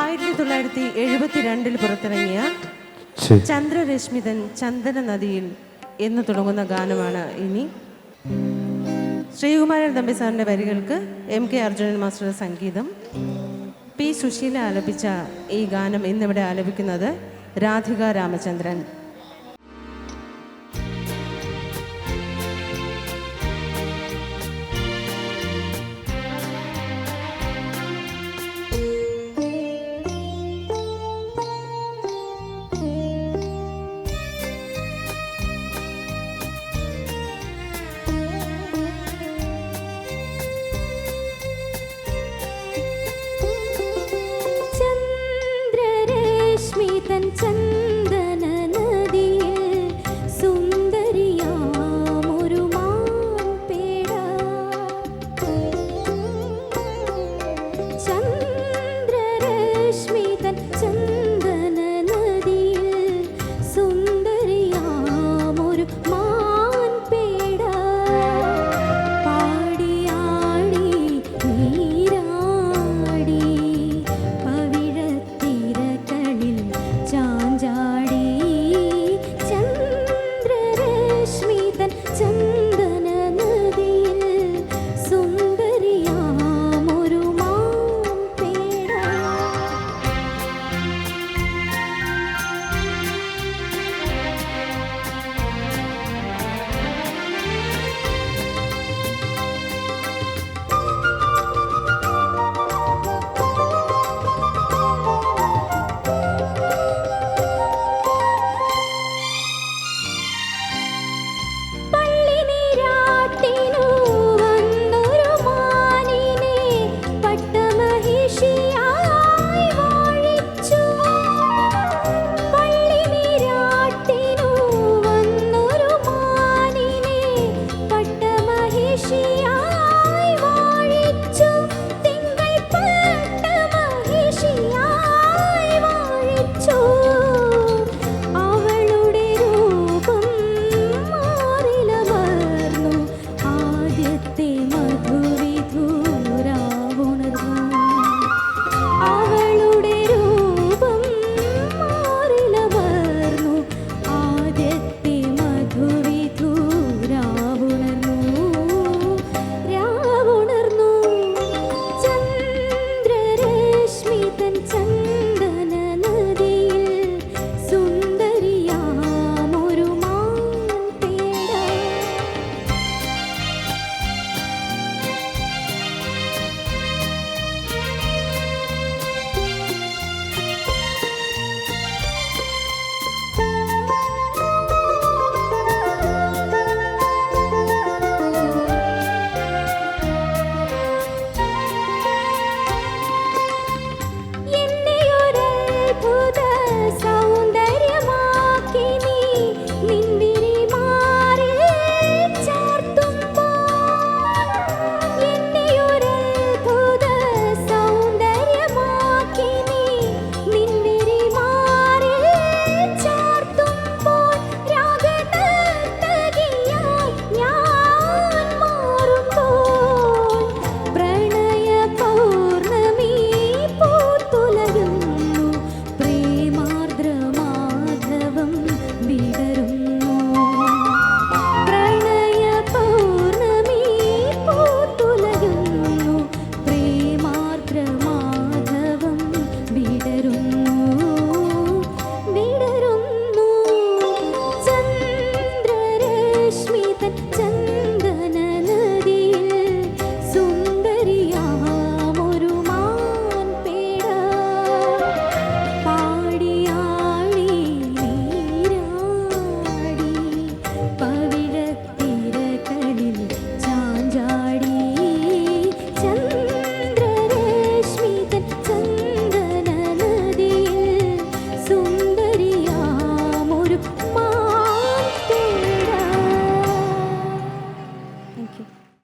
ആയിരത്തി തൊള്ളായിരത്തി എഴുപത്തിരണ്ടിൽ പുറത്തിറങ്ങിയ ചന്ദ്രരശ്മിതൻ ചന്ദന നദിയിൽ എന്ന് തുടങ്ങുന്ന ഗാനമാണ് ഇനി. ശ്രീകുമാരൻ തമ്പി സാറിന്റെ വരികൾക്ക് എം കെ അർജുനൻ മാസ്റ്ററുടെ സംഗീതം. പി സുശീല ആലപിച്ച ഈ ഗാനം ഇന്നിവിടെ ആലപിക്കുന്നത് രാധിക രാമചന്ദ്രൻ. ฉัน